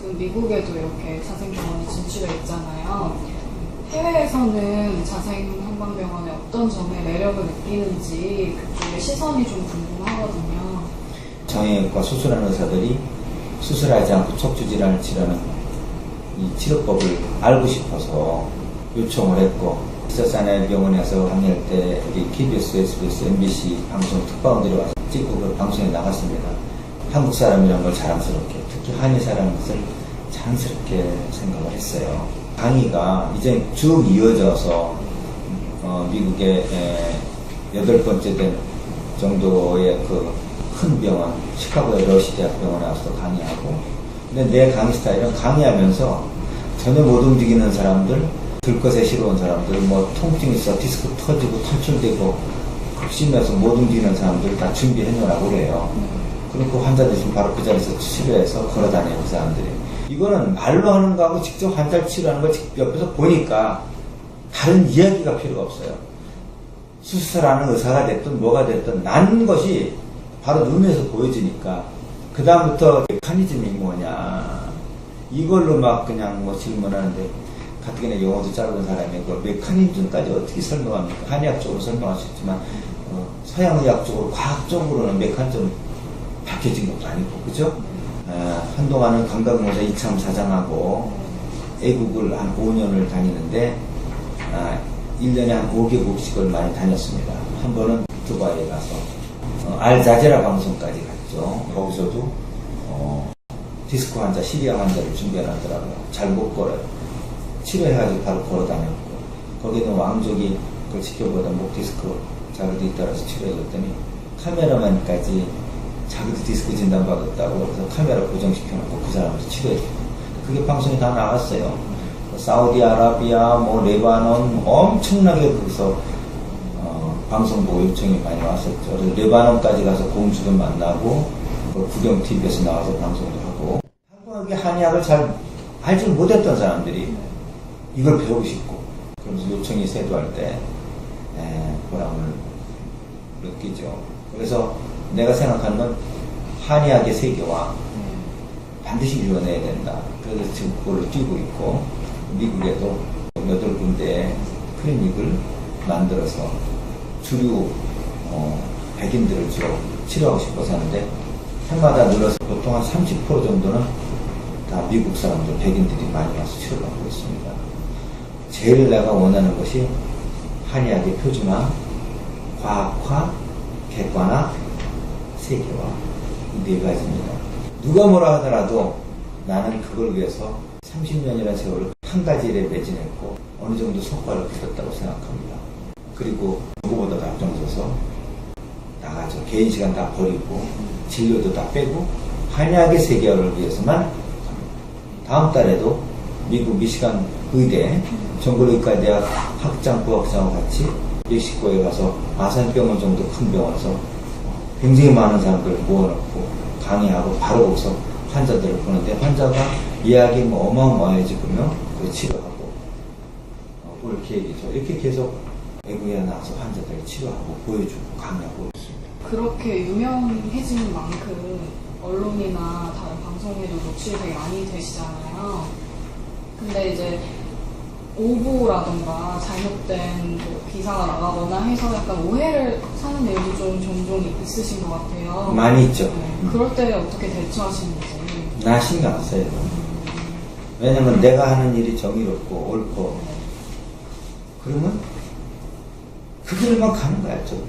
지금 미국에도 이렇게 자생병원이 진출해 있잖아요. 해외에서는 자생한방병원의 어떤 점에 매력을 느끼는지 그쪽의 시선이 좀 궁금하거든요. 정형외과 수술하는 의사들이 수술하지 않고 척추 질환을 치료하는 이 치료법을 알고 싶어서 요청을 했고 서사나의 병원에서 강의할 때 KBS, SBS, MBC 방송 특파원들이 와서 찍고 그 방송에 나갔습니다. 한국 사람이라는 걸 자랑스럽게 특히 한의 사람인 것을 자랑스럽게 생각을 했어요. 강의가 이제 쭉 이어져서 어, 미국의 에, 여덟 번째 된 정도의 그 큰 병원, 시카고의 러시 대학 병원에 와서 강의하고 근데 내 강의 스타일은 강의하면서 전혀 못 움직이는 사람들, 들것에 싫어온 사람들, 뭐 통증 있어, 디스크 터지고 탈출되고 급심해서 못 움직이는 사람들 다 준비해 놓으라고 그래요. 그리고 환자들 지금 바로 그 자리에서 치료해서 걸어 다니는 그 사람들이. 이거는 말로 하는 거하고 직접 환자를 치료하는 걸 옆에서 보니까 다른 이야기가 필요가 없어요. 수술하는 의사가 됐든 뭐가 됐든 난 것이 바로 눈에서 보여지니까 그 다음부터 메커니즘이 뭐냐 이걸로 막 그냥 뭐 질문하는데 가뜩이나 영어도 짧은 사람이 그 메커니즘까지 어떻게 설명합니까? 한의학적으로 설명할 수 있지만 어, 서양의학적으로 과학적으로는 메커니즘 밝혀진 것도 아니고 그죠? 아, 한동안은 관광공사 이참 사장하고 애국을 한 5년을 다니는데 아, 1년에 한 5개국씩을 많이 다녔습니다. 한 번은 두바이에 가서 어, 알자제라 방송까지 갔죠. 거기서도 어, 디스크 환자, 시리아 환자를 준비하더라고요. 잘 못 걸어요. 치료해가지고 바로 걸어 다녔고 거기는 왕족이 그걸 지켜보다 목 디스크 자기도 잇따라서 치료해줬더니 카메라만까지 자기도 디스크 진단 받았다고 그래서 카메라 고정시켜놓고 그 사람을 치료해줬고 그게 방송에 다 나갔어요. 사우디아라비아, 뭐 레바논 엄청나게 거기서 어, 방송 보고 요청이 많이 왔었죠. 그래서 레바논까지 가서 공주도 만나고 그 구경 TV에서 나와서 방송도 하고 한국의 한의학을 잘 알지 못했던 사람들이 이걸 배우고 싶고 그러면서 요청이 세도할 때 에, 보람을 느끼죠. 그래서 내가 생각하는 건 한의학의 세계와 반드시 이뤄내야 된다. 그래서 지금 그걸로 뛰고 있고 미국에도 여덟 군데의 클리닉을 만들어서 주류 어, 백인들을 주로 치료하고 싶어서 하는데 해마다 늘어서 보통 한 30% 정도는 다 미국 사람들 백인들이 많이 와서 치료를 하고 있습니다. 제일 내가 원하는 것이 한의학의 표준화, 과학화, 객관화, 세계화 이네 가지입니다. 누가 뭐라 하더라도 나는 그걸 위해서 30년이라는 세월을 한 가지 일에 매진했고 어느 정도 성과를 거뒀다고 생각합니다. 그리고 누구보다도 앞장서서 나가죠. 개인 시간 다 버리고 진료도 다 빼고 한의학의 세계화를 위해서만 다음 달에도 미국 미시간 의대 정글의과 대학 학장 부학장과 같이 멕시코에 가서 아산병원 정도 큰 병원에서 굉장히 많은 사람들을 모아놓고 강의하고 바로 거기서 환자들을 보는데 환자가 예약이 뭐 어마어마해지고요. 그 치료하고 어, 올 계획이죠. 이렇게 계속 외국에 나와서 환자들을 치료하고 보여주고 강의하고 있습니다. 그렇게 유명해지는 만큼 언론이나 다른 방송에도 노출이 많이 되시잖아요. 근데 이제 오보라던가 잘못된 뭐 기사가 나가거나 해서 약간 오해를 사는 내용이 좀 종종 있으신 것 같아요. 많이 있죠. 네, 그럴 때 어떻게 대처하시는지. 나 신경 안 써요. 왜냐면 내가 하는 일이 정의롭고 옳고 그러면 그 길만 가는 거야. 좀.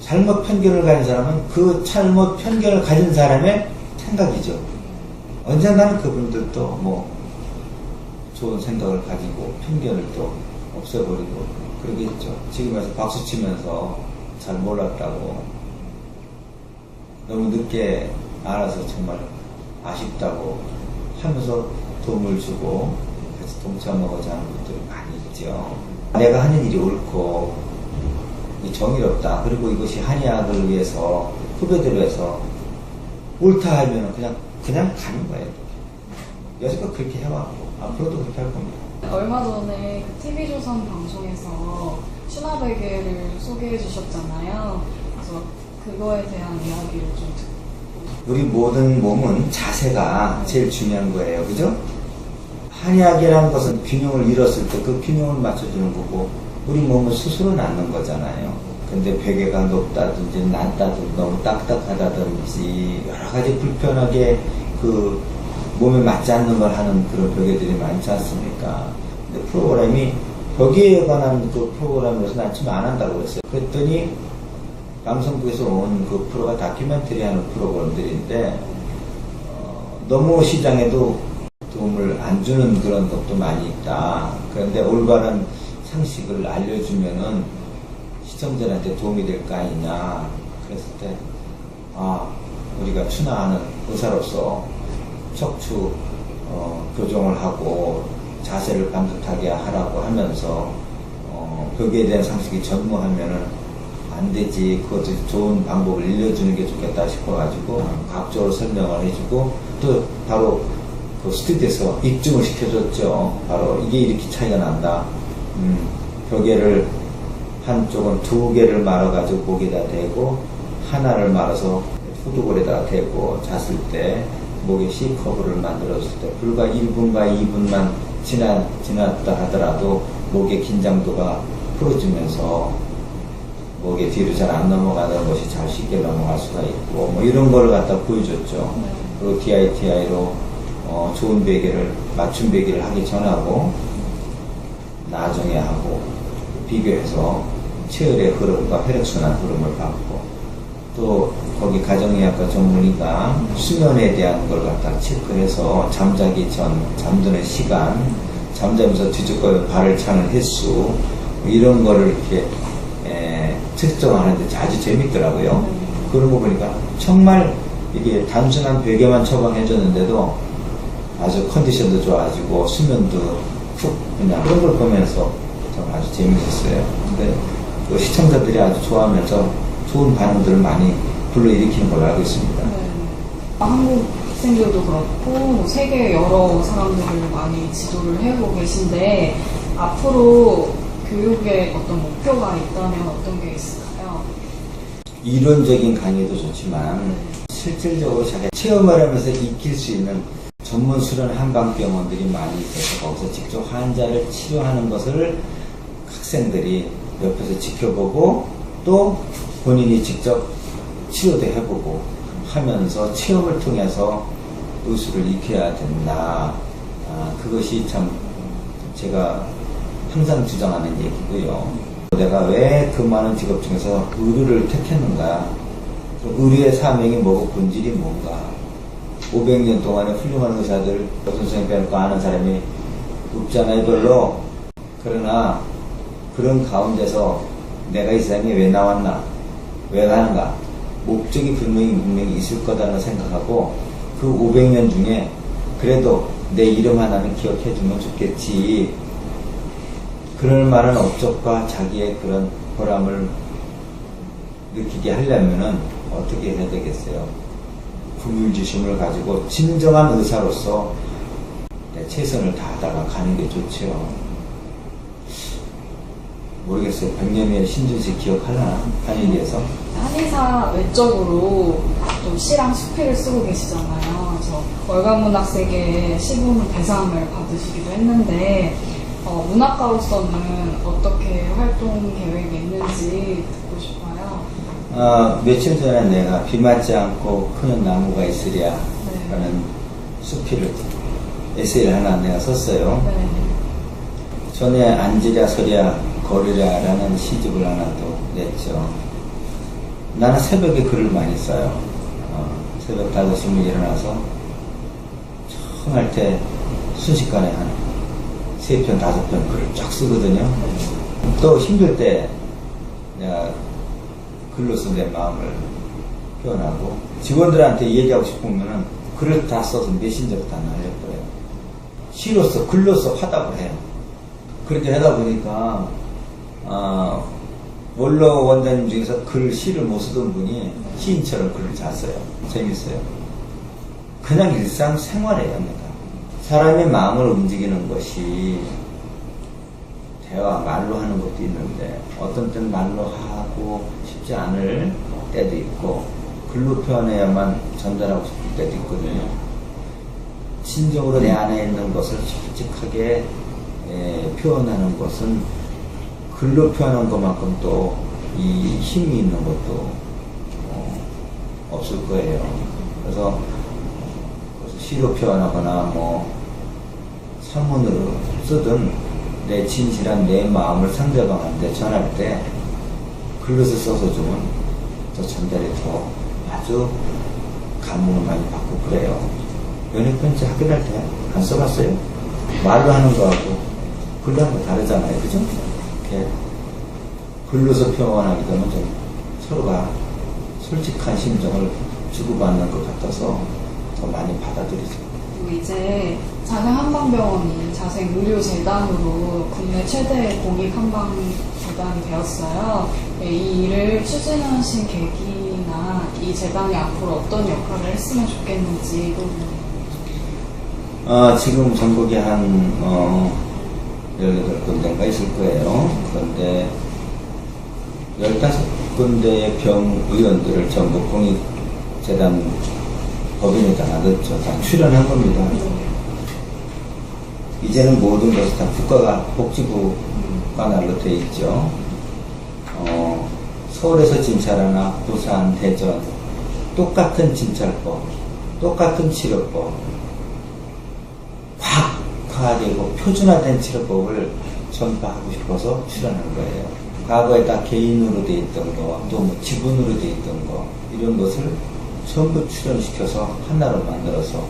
잘못 편견을 가진 사람은 그 잘못 편견을 가진 사람의 생각이죠. 언젠가는 그분들도 뭐 좋은 생각을 가지고 편견을 또 없애버리고 그러겠죠. 지금에서 박수 치면서 잘 몰랐다고 너무 늦게 알아서 정말 아쉽다고 하면서 도움을 주고 같이 동참하고자 하는 분들이 많이 있죠. 내가 하는 일이 옳고 이 정의롭다. 그리고 이것이 한의학을 위해서 후배들을 위해서 옳다 하면 그냥 그냥 가는 거예요. 여태껏 그렇게 해왔고 앞으로도 그렇게 할 겁니다. 얼마 전에 그 TV조선 방송에서 신화베개를 소개해 주셨잖아요. 그래서 그거에 대한 이야기를 좀 듣고 우리 모든 몸은 자세가 제일 중요한 거예요. 그죠? 한약이라는 것은 균형을 잃었을 때 그 균형을 맞춰주는 거고 우리 몸은 스스로 낫는 거잖아요. 근데 베개가 높다든지 낮다든지 너무 딱딱하다든지 여러 가지 불편하게 그 몸에 맞지 않는 걸 하는 그런 베개들이 많지 않습니까? 근데 프로그램이 벽에 관한 그 프로그램에서 난 지금 안 한다고 그랬어요. 그랬더니 방송국에서 온 그 프로가 다큐멘터리 하는 프로그램들인데 어, 너무 시장에도 도움을 안 주는 그런 것도 많이 있다. 그런데 올바른 상식을 알려주면은 시청자한테 도움이 될 거 아니냐. 그랬을 때, 아, 우리가 추나하는 의사로서 척추 어, 교정을 하고 자세를 반듯하게 하라고 하면서 어, 벽에 대한 상식이 전무하면은 안 되지. 그것도 좋은 방법을 알려주는 게 좋겠다 싶어가지고 과학적으로 설명을 해주고 또 바로 그 스튜디오에서 입증을 시켜줬죠. 바로 이게 이렇게 차이가 난다. 음, 벽에를 한쪽은 두 개를 말아가지고 목에다 대고 하나를 말아서 후두골에다가 대고 잤을 때 목에 C커브를 만들었을 때 불과 1분과 2분만 지나, 지났다 하더라도 목의 긴장도가 풀어지면서 목에 뒤로 잘 안 넘어가는 것이 잘 쉽게 넘어갈 수가 있고 뭐 이런 걸 갖다 보여줬죠. 그리고 DITI로 어, 좋은 베개를 맞춤 베개를 하기 전하고 나중에 하고 비교해서 체열의 흐름과 혈액순환 흐름을 받고 또 거기 가정의학과 전문의가 수면에 대한 걸 갖다 체크해서 잠자기 전 잠드는 시간 잠자면서 뒤집어 발을 차는 횟수 뭐 이런 거를 이렇게 에, 측정하는데 아주 재밌더라고요. 그런 거 보니까 정말 이게 단순한 베개만 처방해줬는데도 아주 컨디션도 좋아지고 수면도 푹 그냥 그런 걸 보면서 좀 아주 재밌었어요. 근데 그 시청자들이 아주 좋아하면서 좋은 반응들을 많이 불러일으키는 걸로 알고 있습니다. 네. 한국 학생들도 그렇고 뭐 세계 여러 사람들을 많이 지도를 해오고 계신데 앞으로 교육에 어떤 목표가 있다면 어떤 게 있을까요? 이론적인 강의도 좋지만 실질적으로 자기가 체험을 하면서 익힐 수 있는 전문 수련 한방병원들이 많이 있어서 거기서 직접 환자를 치료하는 것을 학생들이 옆에서 지켜보고 또 본인이 직접 치료도 해보고 하면서 체험을 통해서 의술을 익혀야 된다. 아, 그것이 참 제가 항상 주장하는 얘기고요. 내가 왜 그 많은 직업 중에서 의료를 택했는가? 그 의료의 사명이 뭐고 본질이 뭔가? 500년 동안의 훌륭한 의사들, 선생님 빼놓고 아는 사람이 없잖아요, 별로. 그러나 그런 가운데서 내가 이 세상에 왜 나왔나? 왜 가는가? 목적이 분명히 분명히 있을 거다는 생각하고 그 500년 중에 그래도 내 이름 하나는 기억해 주면 좋겠지. 그럴 만한 업적과 자기의 그런 보람을 느끼게 하려면은 어떻게 해야 되겠어요? 불율지심을 가지고 진정한 의사로서 내 최선을 다하다가 가는 게 좋죠. 모르겠어요. 백년의 신준씨 기억하나? 한일리에서? 한의사 외적으로 또 시랑 수필을 쓰고 계시잖아요. 그래서 월간문학세계 시부문 대상을 받으시기도 했는데 어, 문학가로서는 어떻게 활동 계획이 있는지 듣고 싶어요. 어, 며칠 전에 내가 비 맞지 않고 크는 나무가 있으랴 네. 라는 수필을 에세이를 하나 내가 썼어요. 네. 전에 앉으랴 서랴 걸으랴 라는 시집을 하나 또 냈죠. 나는 새벽에 글을 많이 써요. 어, 새벽 5시면 일어나서 청할 때 순식간에 한세 편, 다섯 편 글을 쫙 쓰거든요. 또 힘들 때 내가 글로써 내 마음을 표현하고 직원들한테 얘기하고 싶으면은 글을 다 써서 메신저로 다 날려버려요. 시로서 글로써 화답을 해요. 그렇게 하다 보니까 아, 원로 원장님 중에서 글 시를 못 쓰던 분이 시인처럼 글을 잘 써요. 재밌어요. 그냥 일상 생활이에요. 내가. 사람의 마음을 움직이는 것이 대화 말로 하는 것도 있는데 어떤 때는 말로 하고 싶지 않을 때도 있고 글로 표현해야만 전달하고 싶을 때도 있거든요. 진정으로 내 안에 있는 것을 솔직하게 에, 표현하는 것은 글로 표현한 것만큼 또 이 힘이 있는 것도 어, 없을 거예요. 그래서 시로 표현하거나 뭐 산문으로 쓰든 내 진실한 내 마음을 상대방한테 전할 때 글로서 써서 주면 더 전달이 더 아주 감동을 많이 받고 그래요. 연애 편지 학교 다닐 때 안 써봤어요? 말로 하는 거하고 글로 하는 거 다르잖아요. 그죠? 이렇게 글로서 되면 좀 서로가 솔직한 심정을 주고받는 것 같아서 더 많이 받아들이죠. 이제 자생 한방병원이 자생 의료재단으로 국내 최대의 공익 한방 재단이 되었어요. 네, 이 일을 추진하신 계기나 이 재단이 앞으로 어떤 역할을 했으면 좋겠는지 도 아, 지금 전국에 한, 어, 18 군데인가 있을 거예요. 그런데 15군데의 병 의원들을 전부 공익재단 법인에다가 넣죠. 다 출연한 겁니다. 이제는 모든 것이 다 국가가 복지부가 날로 돼 있죠. 어, 서울에서 진찰하나 부산, 대전 똑같은 진찰법, 똑같은 치료법, 과학화되고 표준화된 치료법을 전파하고 싶어서 출연한 거예요. 과거에 다 개인으로 돼 있던 거, 또 뭐 지분으로 돼 있던 거, 이런 것을 전부 출연시켜서 하나로 만들어서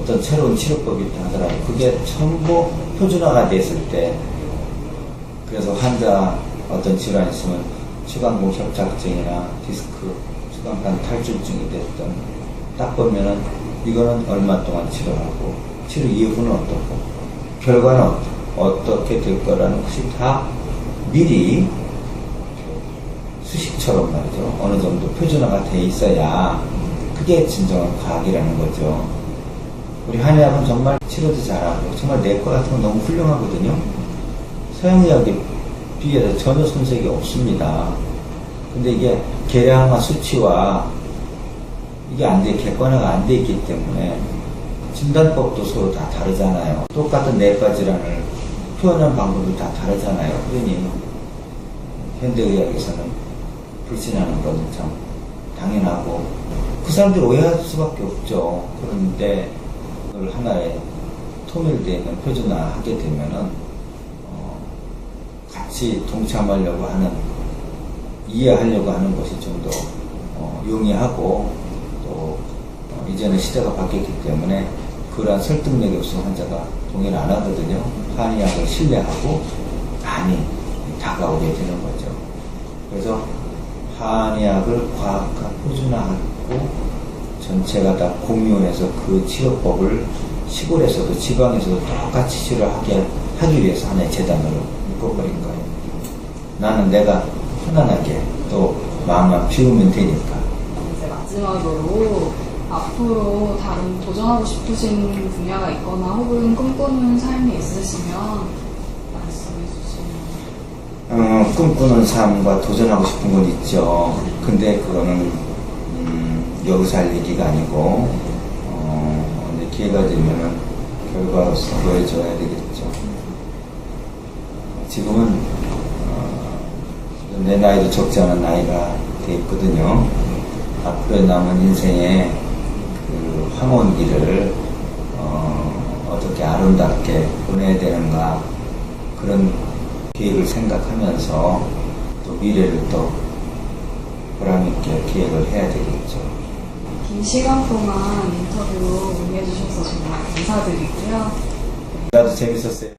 어떤 새로운 치료법이 있다 하더라도 그게 전부 표준화가 됐을 때 그래서 환자 어떤 질환이 있으면 추간공 협착증이나 디스크, 추간판 탈출증이 됐던 딱 보면은 이거는 얼마 동안 치료하고 치료 이후는 어떻고 결과는 어떻게 될 거라는 것이 다 미리 수식처럼 말이죠. 어느 정도 표준화가 돼 있어야 그게 진정한 과학이라는 거죠. 우리 한의학은 정말 치료도 잘하고 정말 내과 같은 건 너무 훌륭하거든요. 서양의학에 비해서 전혀 손색이 없습니다. 근데 이게 계량화 수치와 이게 안 돼, 객관화가 안 돼 있기 때문에 진단법도 서로 다 다르잖아요. 똑같은 내과 질환을 표현하는 방법이 다 다르잖아요. 그러니 현대의학에서는 불신하는 건 참 당연하고 그 사람들이 오해할 수밖에 없죠. 그런데 그걸 하나의 통일되어 있는 표준화하게 되면은 어, 같이 동참하려고 하는 이해하려고 하는 것이 좀더 어, 용이하고 또 어, 이제는 시대가 바뀌었기 때문에 그러한 설득력이 없으면 환자가 동의를 안 하거든요. 한의학을 신뢰하고 많이 다가오게 되는 거죠. 그래서 한의학을 과학화 표준화하고 전체가 다 공유해서 그 치료법을 시골에서도 지방에서도 똑같이 치료하게 하기 위해서 하나의 재단으로 묶어버린 거예요. 나는 내가 편안하게 또 마음만 비우면 되니까. 이제 마지막으로 앞으로 다른 도전하고 싶으신 분야가 있거나 혹은 꿈꾸는 삶이 있으시면 말씀해 주시면 어, 꿈꾸는 삶과 도전하고 싶은 건 있죠. 근데 그거는 음, 여기서 할 얘기가 아니고 어, 기회가 되면은 결과로서 보여줘야 되겠죠. 지금은 어, 내 나이도 적지 않은 나이가 돼 있거든요. 앞으로 남은 인생의 그 황혼기를 어, 어떻게 아름답게 보내야 되는가 그런 계획을 생각하면서 또 미래를 또 보람있게 계획을 해야 되겠죠. 긴 시간 동안 인터뷰 응해주셔서 정말 감사드리고요. 나도 재밌었어요.